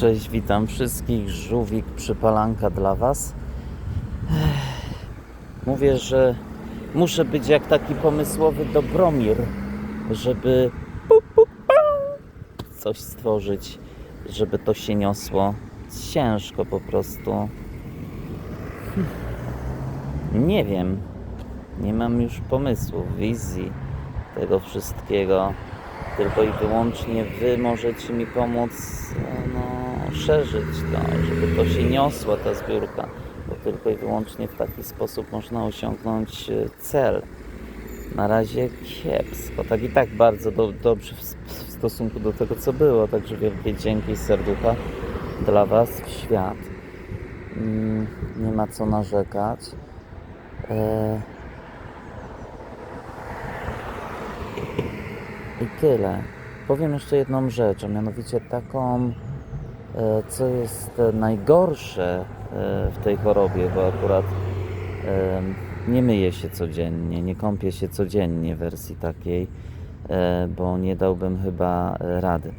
Cześć, witam wszystkich. Żółwik przypalanka dla Was. Mówię, że muszę być jak taki pomysłowy Dobromir, żeby coś stworzyć, żeby to się niosło. Ciężko po prostu. Nie wiem. Nie mam już pomysłów, wizji tego wszystkiego. Tylko i wyłącznie Wy możecie mi pomóc no, szerzyć to, żeby to się niosła ta zbiórka. Bo tylko i wyłącznie w taki sposób można osiągnąć e, cel. Na razie kiepsko. Tak i tak bardzo do, dobrze w, w stosunku do tego, co było. Także wielkie dzięki serducha dla Was w świat. Mm, nie ma co narzekać. E, I tyle. Powiem jeszcze jedną rzecz, a mianowicie taką, co jest e, najgorsze e, w tej chorobie, bo akurat e, nie myję się codziennie, nie kąpię się codziennie w wersji takiej, e, bo nie dałbym chyba e, rady.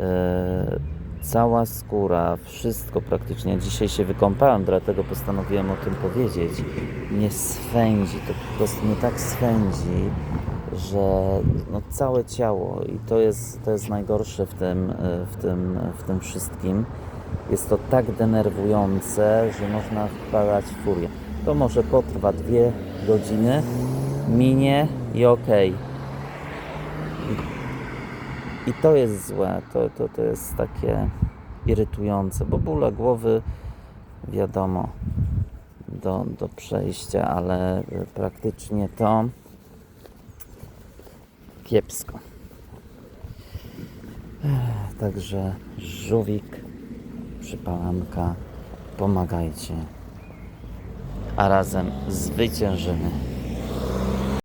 E, Cała skóra, wszystko praktycznie. Dzisiaj się wykąpałem, dlatego postanowiłem o tym powiedzieć. Nie swędzi, to po prostu mnie tak swędzi, że no, całe ciało i to jest, to jest najgorsze w tym, e, w, tym, w tym wszystkim. Jest to tak denerwujące, że można wpadać w furię. To może potrwa dwie godziny, minie i okej. I to jest złe, to, to, to jest takie irytujące, bo bóle głowy wiadomo do, do przejścia, ale praktycznie to kiepsko. Także żółwik, przypalanka, pomagajcie, a razem zwyciężymy.